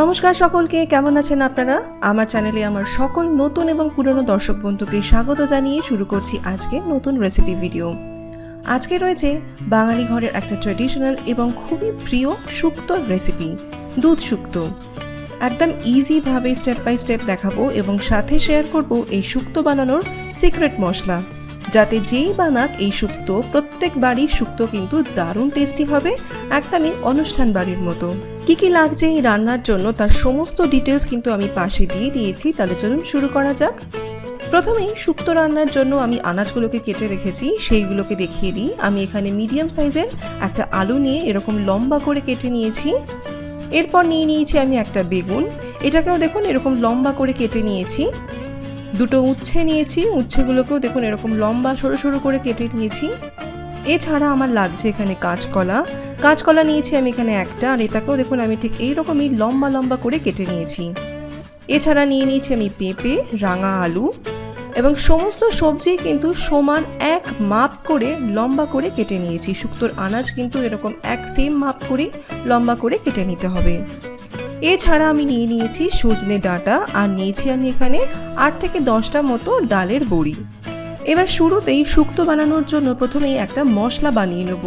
নমস্কার সকলকে, কেমন আছেন আপনারা? আমার চ্যানেলে আমার সকল নতুন এবং পুরনো দর্শক বন্ধুকে স্বাগত জানিয়ে শুরু করছি আজকে নতুন রেসিপি ভিডিও আজকে রয়েছে বাঙালি ঘরের একটা ট্র্যাডিশনাল এবং খুবই প্রিয় শুক্তো রেসিপি দুধ শুক্তো। একদম ইজিভাবে স্টেপ বাই স্টেপ দেখাবো এবং সাথে শেয়ার করব এই শুক্তো বানানোর সিক্রেট মশলা। যাতে যেই বানাক এই শুক্তো প্রত্যেক বাড়ির শুক্তো কিন্তু দারুণ টেস্টি হবে, একদমই অনুষ্ঠান বাড়ির মতো। কি কি লাগছে এই রান্নার জন্য তার সমস্ত ডিটেলস কিন্তু আমি পাশে দিয়ে দিয়েছি, তাহলে চলুন শুরু করা যাক। প্রথমেই শুক্তো রান্নার জন্য আমি আনাজগুলোকে কেটে রেখেছি, সেইগুলোকে দেখিয়ে দিই। আমি এখানে মিডিয়াম সাইজের একটা আলু নিয়ে এরকম লম্বা করে কেটে নিয়েছি। এরপর নিয়ে নিয়েছি আমি একটা বেগুন। এটাকেও দেখুন এরকম লম্বা করে কেটে নিয়েছি। দুটো উচ্ছে নিয়েছি, উচ্ছেগুলোকেও দেখুন এরকম লম্বা সরু সরু করে কেটে নিয়েছি। এছাড়া আমার লাগছে এখানে কাঁচকলা। কাঁচকলা নিয়েছি আমি এখানে একটা, আর এটাকেও দেখুন আমি ঠিক এইরকমই লম্বা লম্বা করে কেটে নিয়েছি। এছাড়া নিয়ে নিয়েছি আমি পেঁপে, রাঙা আলু এবং সমস্ত সবজি কিন্তু সমান এক মাপ করে লম্বা করে কেটে নিয়েছি। শুক্তোর আনাজ কিন্তু এরকম এক সেম মাপ করে লম্বা করে কেটে নিতে হবে। এছাড়া আমি নিয়ে নিয়েছি সজনে ডাঁটা আর নিয়েছি আমি এখানে আট থেকে দশটা মতো ডালের বড়ি। এবার শুরুতেই শুক্তো বানানোর জন্য প্রথমেই একটা মশলা বানিয়ে নেব।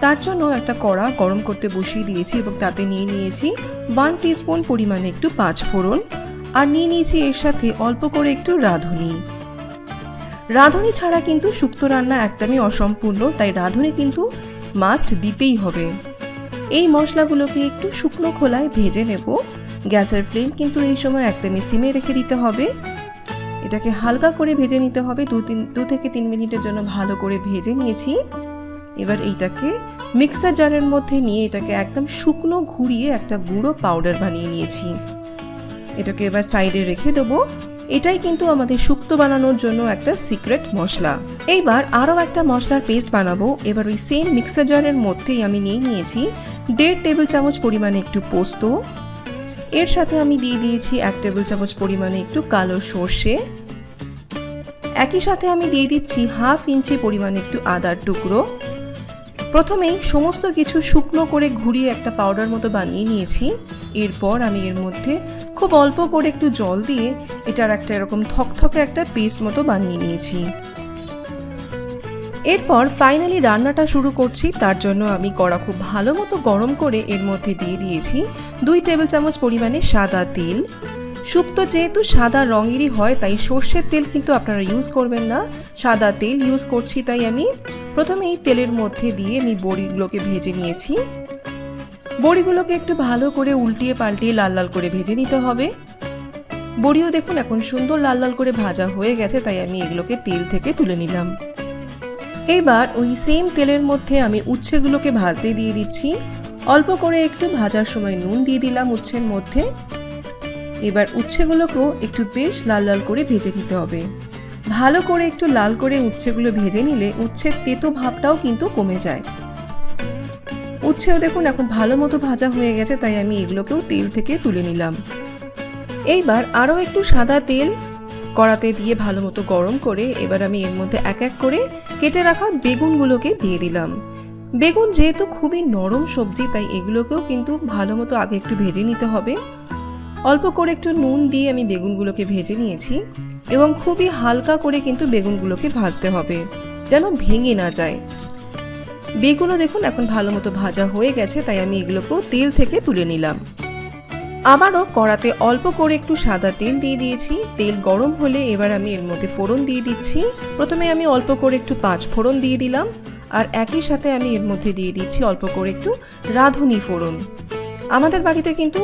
তার জন্য একটা কড়া গরম করতে বসিয়ে দিয়েছি এবং তাতে নিয়ে নিয়েছি ওয়ান টিস্পুন পরিমাণে একটু পাঁচ ফোড়ন আর নিয়ে নিয়েছি এর সাথে অল্প করে একটু রাঁধুনি। রাঁধুনি ছাড়া কিন্তু শুক্তো রান্না একদমই অসম্পূর্ণ, তাই রাঁধুনি কিন্তু মাস্ট দিতেই হবে। এই মশলাগুলোকে একটু শুকনো খোলায় ভেজে নেব। গ্যাসের ফ্লেম কিন্তু এই সময় একদমই সিমে রেখে দিতে হবে। এটাকে হালকা করে ভেজে নিতে হবে। দু তিন, দু থেকে তিন মিনিটের জন্য ভালো করে ভেজে নিয়েছি। এবার এইটাকে মিক্সার জারের মধ্যে নিয়ে এটাকে একদম শুকনো ঘুরিয়ে একটা গুঁড়ো পাউডার বানিয়ে নিয়েছি। এটাকে এবার সাইডে রেখে দেবো। এটাই কিন্তু আমাদের শুক্তো বানানোর জন্য একটা সিক্রেট মশলা। এইবার আরও একটা মশলার পেস্ট বানাবো। এবার ওই সেম মিক্সার জারের মধ্যেই আমি নিয়ে নিয়েছি দেড় টেবিল চামচ পরিমাণে একটু পোস্ত। এর সাথে আমি দিয়ে দিয়েছি এক টেবিল চামচ পরিমাণে একটু কালো সর্ষে। একই সাথে আমি দিয়ে দিচ্ছি হাফ ইঞ্চি পরিমাণে একটু আদার টুকরো। প্রথমেই সমস্ত কিছু শুকনো করে ঘুরিয়ে একটা পাউডার মতো বানিয়ে নিয়েছি। এরপর আমি এর মধ্যে খুব অল্প করে একটু জল দিয়ে এটার একটা এরকম থকথকে একটা পেস্ট মতো বানিয়ে নিয়েছি। এরপর ফাইনালি রান্নাটা শুরু করছি। তার জন্য আমি কড়া খুব ভালো মতো গরম করে এর মধ্যে দিয়ে দিয়েছি দুই টেবিল চামচ পরিমাণে সাদা তেল। শুক্তো যেহেতু সাদা রঙেরই হয়, তাই সর্ষের তেল কিন্তু আপনারা ইউজ করবেন না। সাদা তেল ইউজ করছি তাই আমি। প্রথমে এই তেলের মধ্যে দিয়ে আমি বড়িগুলোকে ভেজে নিয়েছি। বড়িগুলোকে একটু ভালো করে উল্টিয়ে পাল্টিয়ে লাল লাল করে ভেজে নিতে হবে। বড়িও দেখুন এখন সুন্দর লাল লাল করে ভাজা হয়ে গেছে, তাই আমি এগুলোকে তেল থেকে তুলে নিলাম। এবার ওই সেম তেলের মধ্যে আমি উচ্ছেগুলোকে ভাজতে দিয়ে দিচ্ছি। অল্প করে একটু ভাজার সময় নুন দিয়ে দিলাম উচ্ছের মধ্যে। এবার উচ্ছেগুলোকেও একটু বেশ লাল লাল করে ভেজে নিতে হবে। ভালো করে একটু লাল করে উচ্ছেগুলো ভেজে নিলে উচ্ছের তেতো ভাবটাও কিন্তু কমে যায়। উচ্ছেও দেখুন এখন ভালো মতো ভাজা হয়ে গেছে, তাই আমি এগুলোকেও তেল থেকে তুলে নিলাম। এইবার আরও একটু সাদা তেল কড়াতে দিয়ে ভালো মতো গরম করে এবার আমি এর মধ্যে এক এক করে কেটে রাখা বেগুনগুলোকে দিয়ে দিলাম। বেগুন যেহেতু খুবই নরম সবজি, তাই এগুলোকেও কিন্তু ভালো মতো আগে একটু ভেজে নিতে হবে। অল্প করে একটু নুন দিয়ে আমি বেগুনগুলোকে ভেজে নিয়েছি এবং খুবই হালকা করে কিন্তু বেগুনগুলোকে ভাজতে হবে, যেন ভেঙে না যায়। বেগুনও দেখুন এখন ভালো মতো ভাজা হয়ে গেছে, তাই আমি এগুলোকেও তেল থেকে তুলে নিলাম। আবারও কড়াতে অল্প করে একটু সাদা তেল দিয়ে দিয়েছি। তেল গরম হলে এবার আমি এর মধ্যে ফোড়ন দিয়ে দিচ্ছি। প্রথমে আমি অল্প করে একটু পাঁচ ফোড়ন দিয়ে দিলাম। আর একই সাথে আমি এর মধ্যে দিয়ে দিচ্ছি অল্প করে একটু রাঁধুনি ফোড়ন। আমাদের বাড়িতে কিন্তু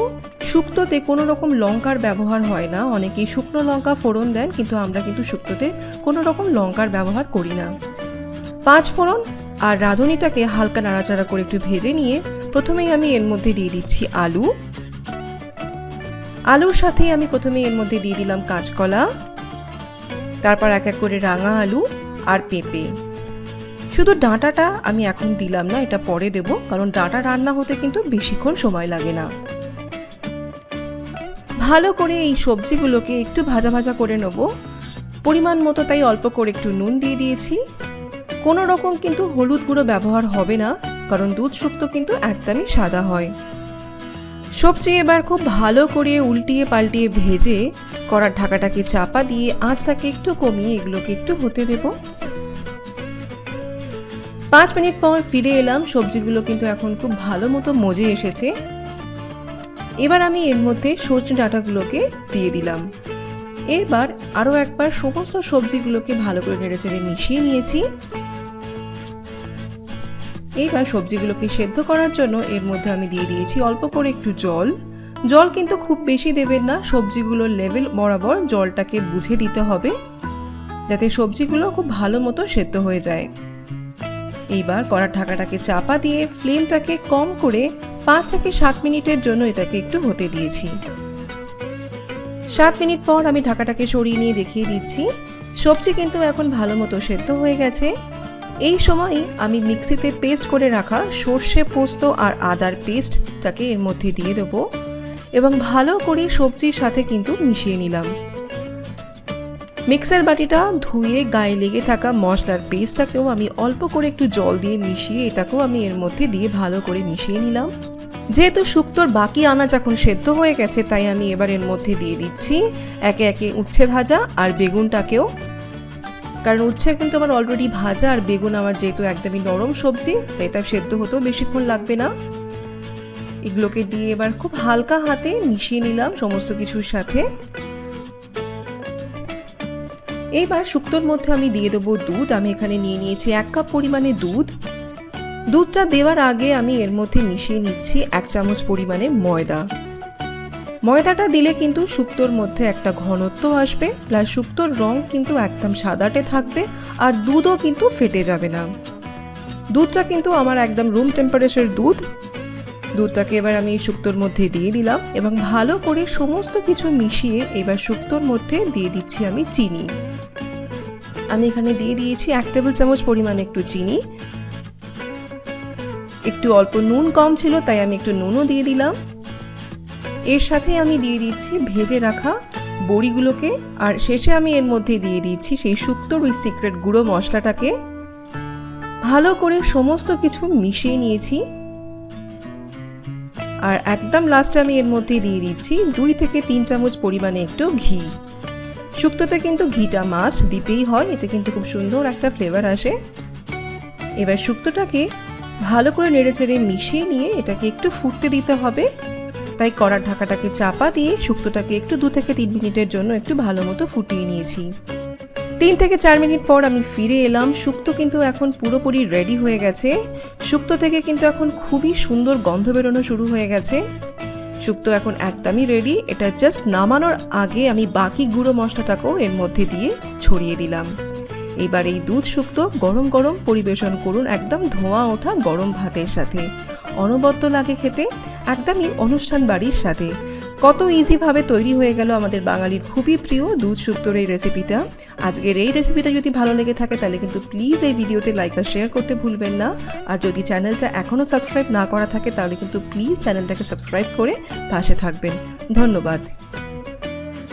শুক্তোতে কোনো রকম লঙ্কার ব্যবহার হয় না। অনেকেই শুকনো লঙ্কা ফোড়ন দেন, কিন্তু আমরা কিন্তু শুক্তোতে কোনো রকম লঙ্কার ব্যবহার করি না। পাঁচ ফোড়ন আর রাঁধুনিটাকে হালকা নাড়াচাড়া করে একটু ভেজে নিয়ে প্রথমেই আমি এর মধ্যে দিয়ে দিচ্ছি আলু। আলুর সাথে আমি প্রথমে এর মধ্যে দিয়ে দিলাম কাঁচকলা, তারপর এক এক করে রাঙা আলু আর পেঁপে। শুধু ডাঁটাটা আমি এখন দিলাম না, এটা পরে দেব, কারণ ডাঁটা রান্না হতে কিন্তু বেশিক্ষণ সময় লাগে না। ভালো করে এই সবজিগুলোকে একটু ভাজা ভাজা করে নেব। পরিমাণ মতো তাই অল্প করে একটু নুন দিয়ে দিয়েছি। কোনো রকম কিন্তু হলুদ গুঁড়ো ব্যবহার হবে না, কারণ দুধ শুক্তো কিন্তু একদমই সাদা হয়। সবজি এবার খুব ভালো করে উল্টিয়ে পাল্টিয়ে ভেজে কড়ার ঢাকাটাকে চাপা দিয়ে আঁচটাকে একটু কমিয়ে এগুলোকে একটু হতে দেব। পাঁচ মিনিট পর ফিরে এলাম, সবজিগুলো কিন্তু এখন খুব ভালো মতো মজে এসেছে। এবার আমি এর মধ্যে সজনে ডাঁটাগুলোকে দিয়ে দিলাম। এরবার আরও একবার সমস্ত সবজিগুলোকে ভালো করে নেড়ে চেড়ে মিশিয়ে নিয়েছি। এইবার সবজিগুলোকে সেদ্ধ করার জন্য এর মধ্যে আমি দিয়ে দিয়েছি অল্প করে একটু জল। জল কিন্তু খুব বেশি দেবেন না, সবজিগুলোর লেভেল বরাবর জলটাকে বুঝে দিতে হবে, যাতে সবজিগুলো খুব ভালো মতো সেদ্ধ হয়ে যায়। এইবার কড়ার ঢাকাটাকে চাপা দিয়ে ফ্লেমটাকে কম করে পাঁচ থেকে সাত মিনিটের জন্য এটাকে একটু হতে দিয়েছি। সাত মিনিট পর আমি ঢাকাটাকে সরিয়ে নিয়ে দেখিয়ে দিচ্ছি। সবজি কিন্তু এখন ভালো মতো সেদ্ধ হয়ে গেছে। এই সময়ই আমি মিক্সিতে পেস্ট করে রাখা সর্ষে পোস্ত আর আদার পেস্টটাকে এর মধ্যে দিয়ে দেবো এবং ভালো করে সবজির সাথে কিন্তু মিশিয়ে নিলাম। মিক্সার বাটিটা ধুয়ে গায়ে লেগে থাকা মশলার পেস্টটাকেও আমি অল্প করে একটু জল দিয়ে মিশিয়ে এটাকেও আমি এর মধ্যে দিয়ে ভালো করে মিশিয়ে নিলাম। যেহেতু শুক্তোর বাকি আনাজ এখন সেদ্ধ হয়ে গেছে, তাই আমি এবার এর মধ্যে দিয়ে দিচ্ছি একে একে উচ্ছে ভাজা আর বেগুনটাকেও। কারণ উচ্ছে কিন্তু আমার অলরেডি ভাজা আর বেগুন আমার যেহেতু একদমই নরম সবজি, তো এটা সেদ্ধ হতেও বেশিক্ষণ লাগবে না। এগুলোকে দিয়ে এবার খুব হালকা হাতে মিশিয়ে নিলাম সমস্ত কিছুর সাথে। এইবার শুক্তোর মধ্যে আমি দিয়ে দেবো দুধ। আমি এখানে নিয়ে নিয়েছি এক কাপ পরিমাণে দুধ। দুধটা দেওয়ার আগে আমি এর মধ্যে মিশিয়ে নিচ্ছি এক চামচ পরিমাণে ময়দা। ময়দাটা দিলে কিন্তু শুক্তোর মধ্যে একটা ঘনত্ব আসবে, প্লাস শুক্তোর রং কিন্তু একদম সাদাটে থাকবে আর দুধও কিন্তু ফেটে যাবে না। দুধটা কিন্তু আমার একদম রুম টেম্পারেচার দুধ। দুধটাকে এবার আমি শুক্তোর মধ্যে দিয়ে দিলাম এবং ভালো করে সমস্ত কিছু মিশিয়ে এবার শুক্তোর মধ্যে দিয়ে দিচ্ছি আমি চিনি। আমি এখানে দিয়ে দিয়েছি এক টেবিল চামচ পরিমাণে একটু চিনি। একটু অল্প নুন কম ছিল, তাই আমি একটু নুনও দিয়ে দিলাম। এর সাথে আমি দিয়ে দিচ্ছি ভেজে রাখা বড়িগুলোকে, আর শেষে আমি এর মধ্যে দিয়ে দিচ্ছি সেই শুক্তোর ওই সিক্রেট গুঁড়ো মশলাটাকে। ভালো করে সমস্ত কিছু মিশিয়ে নিয়েছি। আর একদম লাস্টে আমি এর মধ্যে দিয়ে দিচ্ছি দুই থেকে তিন চামচ পরিমাণে একটু ঘি। শুক্তোতে কিন্তু ঘিটা মাছ দিতেই হয়, এতে কিন্তু খুব সুন্দর একটা ফ্লেভার আসে। এবার শুক্তোটাকে ভালো করে নেড়ে চেড়ে মিশিয়ে নিয়ে এটাকে একটু ফুটতে দিতে হবে। তাই কড়ার ঢাকাটাকে চাপা দিয়ে শুক্তোটাকে একটু দু থেকে তিন মিনিটের জন্য একটু ভালো মতো ফুটিয়ে নিয়েছি। তিন থেকে চার মিনিট পর আমি ফিরে এলাম। শুক্তো কিন্তু এখন পুরোপুরি রেডি হয়ে গেছে। শুক্তো থেকে কিন্তু এখন খুবই সুন্দর গন্ধ বেরোনো শুরু হয়ে গেছে। শুক্তো এখন একদমই রেডি এটা জাস্ট নামানোর আগে আমি বাকি গুঁড়ো মশলাটাকেও এর মধ্যে দিয়ে ছড়িয়ে দিলাম। এবার এই দুধ শুক্তো গরম গরম পরিবেশন করুন। একদম ধোঁয়া ওঠা গরম ভাতের সাথে। অনবদ্য লাগে খেতে, একদমই অনুষ্ঠান বাড়ির সাথে। কত ইজিভাবে তৈরি হয়ে গেল আমাদের বাঙালির খুবই প্রিয় দুধ শুক্তোর এই রেসিপিটা আজকের এই রেসিপিটা যদি ভালো লেগে থাকে, তাহলে কিন্তু প্লিজ এই ভিডিওতে লাইক আর শেয়ার করতে ভুলবেন না। আর যদি চ্যানেলটা এখনও সাবস্ক্রাইব না করা থাকে, তাহলে কিন্তু প্লিজ চ্যানেলটাকে সাবস্ক্রাইব করে পাশে থাকবেন। ধন্যবাদ।